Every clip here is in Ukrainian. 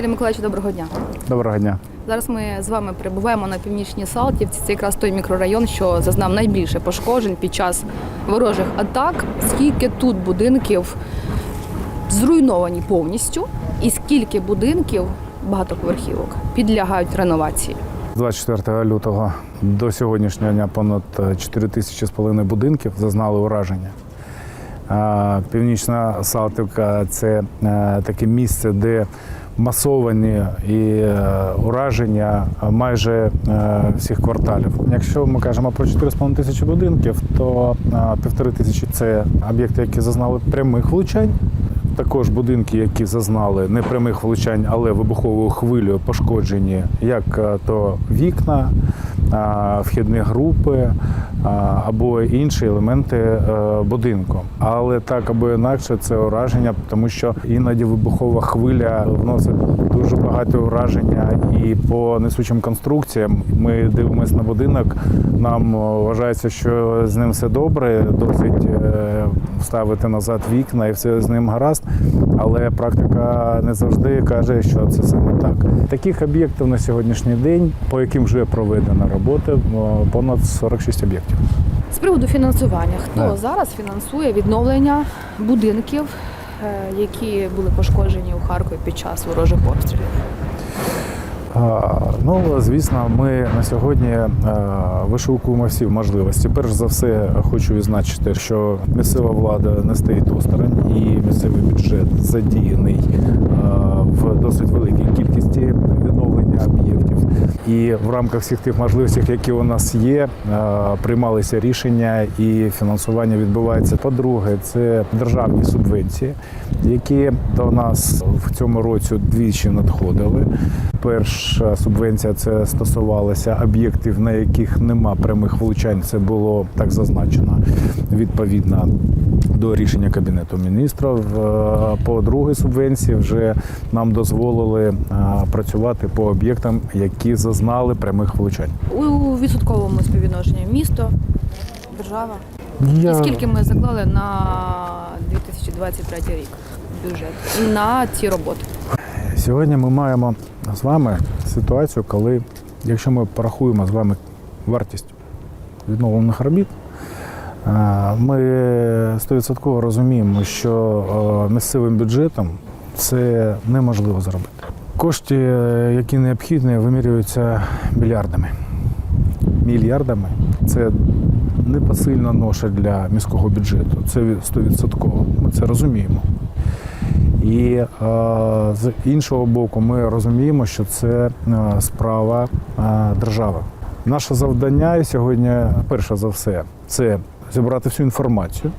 Віталій Миколаївич, доброго дня. Доброго дня. Зараз ми з вами перебуваємо на північній Салтівці. Це якраз той мікрорайон, що зазнав найбільше пошкоджень під час ворожих атак. Скільки тут будинків зруйновані повністю, і скільки будинків багатоповерхівок підлягають реновації? З 24 лютого до сьогоднішнього дня понад 4 тисячі з половиною будинків зазнали ураження. Північна Салтівка це е, таке місце, де масовані і е, ураження майже е, всіх кварталів. Якщо ми кажемо про 4,5 тисячі будинків, то е, півтори тисячі це об'єкти, які зазнали прямих влучань. Також будинки, які зазнали не прямих влучань, але вибуховою хвилею пошкоджені, як е, то вікна, вхідні групи або інші елементи е, будинку. Але так або інакше це ураження, тому що іноді вибухова хвиля вносить дуже багато ураження і по несучим конструкціям. Ми дивимося на будинок. Нам е, вважається, що з ним все добре, досить е, вставити назад вікна і все з ним гаразд. Але практика не завжди каже, що це саме так. Таких об'єктів на сьогоднішній день, по яким вже проведена робота, о, понад 46 об'єктів. З приводу фінансування, хто Да. зараз фінансує відновлення будинків, е, які були пошкоджені у Харкові під час ворожих обстрілів? Ну, звісно, ми на сьогодні е, вишукуємо всі можливості. Перш за все, хочу відзначити, що місцева влада не стоїть осторонь, і місцевий бюджет задіяний е, в досить великій кількості відновлення об'єктів. І в рамках всіх тих можливостей, які у нас є, е, приймалися рішення і фінансування відбувається. По-друге, це державні субвенції, які до нас в цьому році двічі надходили. Перша субвенція це стосувалася об'єктів, на яких нема прямих влучань. Це було так зазначено відповідно до рішення кабінету міністрів. Е, По другій субвенції вже нам дозволили е, працювати по об'єктам, які зазнали прямих влучань. У відсотковому співвідношенні місто, держава. Я... І скільки ми заклали на 2023 рік бюджет на ці роботи? Сьогодні ми маємо з вами ситуацію, коли, якщо ми порахуємо з вами вартість відновлених робіт, е, ми 100% розуміємо, що е, місцевим бюджетом це неможливо зробити. Кошти, е, які необхідні, вимірюються мільярдами. Мільярдами це непосильна ноша для міського бюджету. Це 100%. Ми це розуміємо. І е, з іншого боку, ми розуміємо, що це е, справа е, держави. Наше завдання сьогодні, перше за все, це зібрати всю інформацію,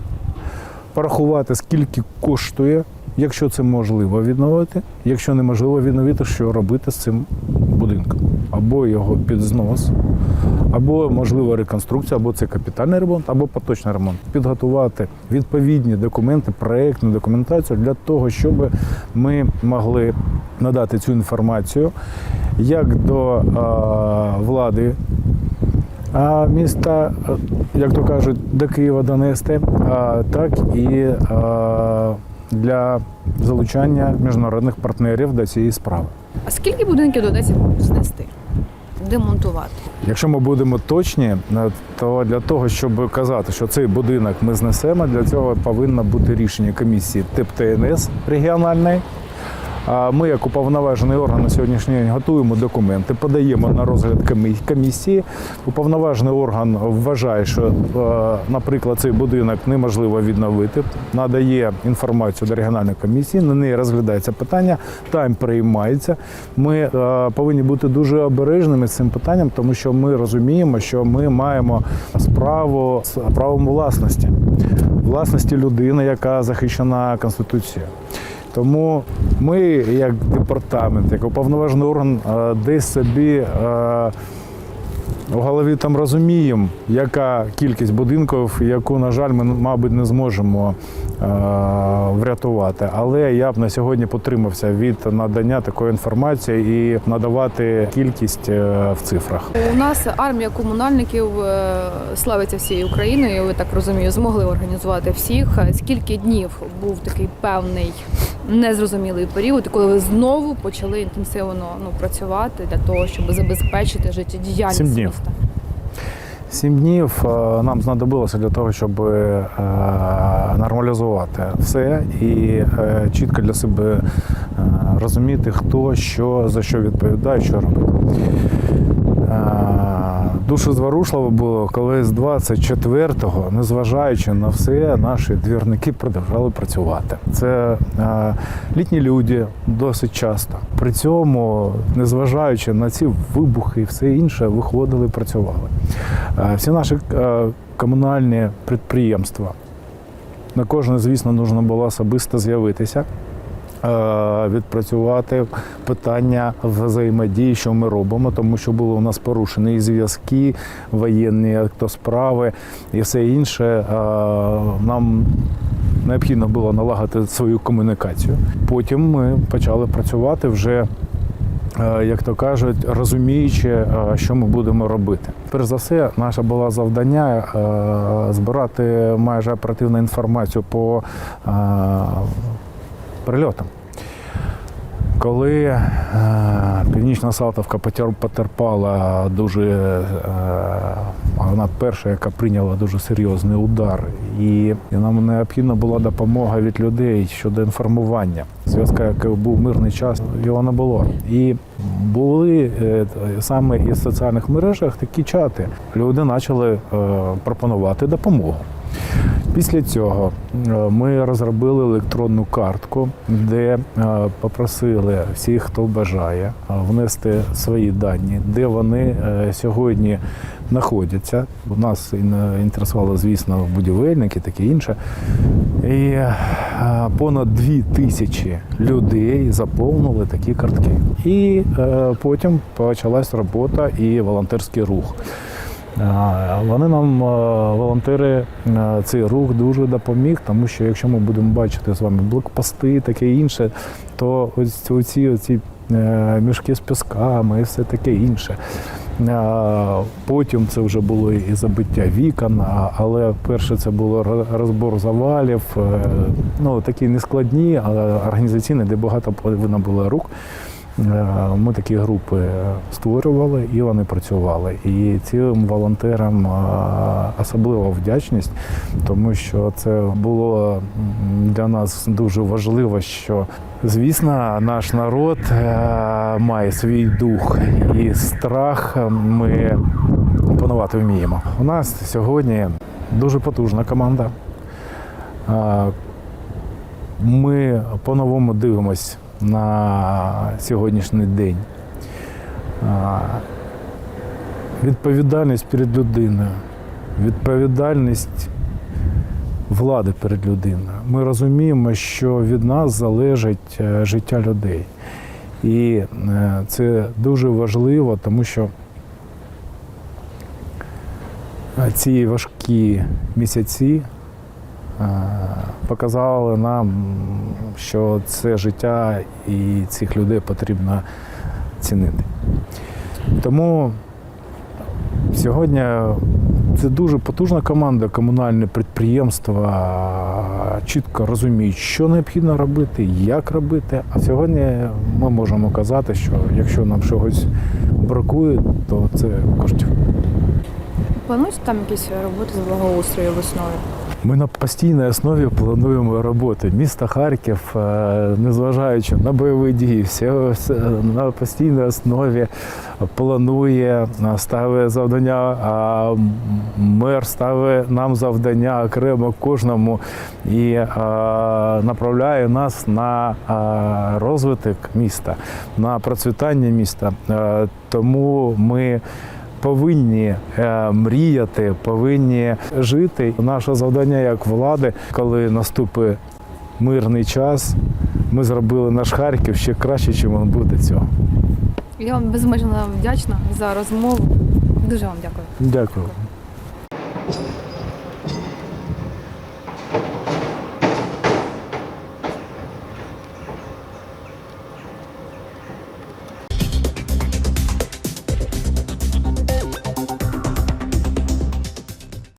порахувати, скільки коштує, якщо це можливо відновити. Якщо неможливо відновити, що робити з цим будинком, або його під знос, або можливо реконструкція, або це капітальний ремонт, або поточний ремонт. Підготувати відповідні документи, проектну документацію для того, щоб ми могли надати цю інформацію як до е, влади а міста, як то кажуть, до Києва донести, а так і е, для залучання міжнародних партнерів до цієї справи. А скільки будинків до доведеться знести, демонтувати? Якщо ми будемо точні, е, то для того, щоб казати, що цей будинок ми знесемо, для цього повинно бути рішення комісії ТИП ТНС регіональної. Ми, як уповноважений орган на сьогоднішній день, готуємо документи, подаємо на розгляд комісії. Уповноважений орган вважає, що, е, наприклад, цей будинок неможливо відновити, надає інформацію до регіональної комісії, на неї розглядається питання, там приймається. Ми е, повинні бути дуже обережними з цим питанням, тому що ми розуміємо, що ми маємо справу з правом власності, власності людини, яка захищена Конституцією. Тому ми, як департамент, як уповноважений орган, е, десь собі е, в голові там розуміємо, яка кількість будинків, яку, на жаль, ми, мабуть, не зможемо е, врятувати. Але я б на сьогодні потримався від надання такої інформації і надавати кількість в цифрах. У нас армія комунальників славиться всією Україною. Ви так розумію, змогли організувати всіх. Скільки днів був такий певний незрозумілий період, коли ви знову почали інтенсивно ну, працювати для того, щоб забезпечити життєдіяльність Сім днів. міста? Сім днів е, нам знадобилося для того, щоб е, нормалізувати все і е, чітко для себе розуміти, хто що за що відповідає, що робить. Дуже зворушливо було, коли з 24-го, незважаючи на все, наші двірники продовжали працювати. Це е, літні люди досить часто. При цьому, незважаючи на ці вибухи і все інше, виходили, працювали. Е, Всі наші е, комунальні підприємства. На кожне, звісно, потрібно було особисто з'явитися, відпрацювати питання взаємодії, що ми робимо, тому що були у нас порушені і зв'язки, воєнні автосправи і все інше. Е, Нам необхідно було налагодити свою комунікацію. Потім ми почали працювати вже е, як то кажуть, розуміючи, е, що ми будемо робити. Перш за все, наше було завдання е, збирати майже оперативну інформацію по прильотам. Коли е, Північна Салтовка потерпала дуже, е, вона перша, яка прийняла дуже серйозний удар, і, нам необхідна була допомога від людей щодо інформування. Зв'язка, який був мирний час, його не було. І були е, саме із соціальних мережах такі чати. Люди почали е, пропонувати допомогу. Після цього е, ми розробили електронну картку, де е, попросили всіх, хто бажає, е, внести свої дані, де вони сьогодні знаходяться. У нас ін- інтересувало, звісно, будівельники, таке інше. І понад дві тисячі людей заповнили такі картки. І потім почалась робота і волонтерський рух. Вони нам, е, волонтери, е, цей рух дуже допоміг, тому що якщо ми будемо бачити з вами блокпости, таке інше, то ось оці, оці е, мішки з пісками і все таке інше. Потім це вже було і забиття вікон, але перше це було розбор завалів, ну такі нескладні, але організаційні, де багато повинно було рук. Е, Ми такі групи створювали і вони працювали. І цим волонтерам е, особлива вдячність, тому що це було для нас дуже важливо, що звісно, наш народ е, має свій дух і страх ми панувати вміємо. У нас сьогодні дуже потужна команда. Ми по-новому дивимось на сьогоднішній день. Відповідальність перед людиною, відповідальність влади перед людиною. Ми розуміємо, що від нас залежить е, життя людей. І е, це дуже важливо, тому що е, ці важкі місяці показали нам, що це життя і цих людей потрібно цінити. Тому сьогодні це дуже потужна команда, комунальне підприємства чітко розуміють, що необхідно робити, як робити. А сьогодні ми можемо казати, що якщо нам чогось бракує, то це коштів. Планують там якісь роботи з благоустрою весною? Ми на постійній основі плануємо роботи. Місто Харків, е, незважаючи на бойові дії, все, на постійній основі планує, е, ставить завдання, а мер ставить нам завдання окремо кожному і е, направляє нас на розвиток міста, на процвітання міста. Тому ми повинні е, мріяти, повинні жити. Наше завдання як влади, коли наступить мирний час, ми зробили наш Харків ще краще, ніж він буде цього. Я вам безмежно вдячна за розмову. Дуже вам дякую. Дякую.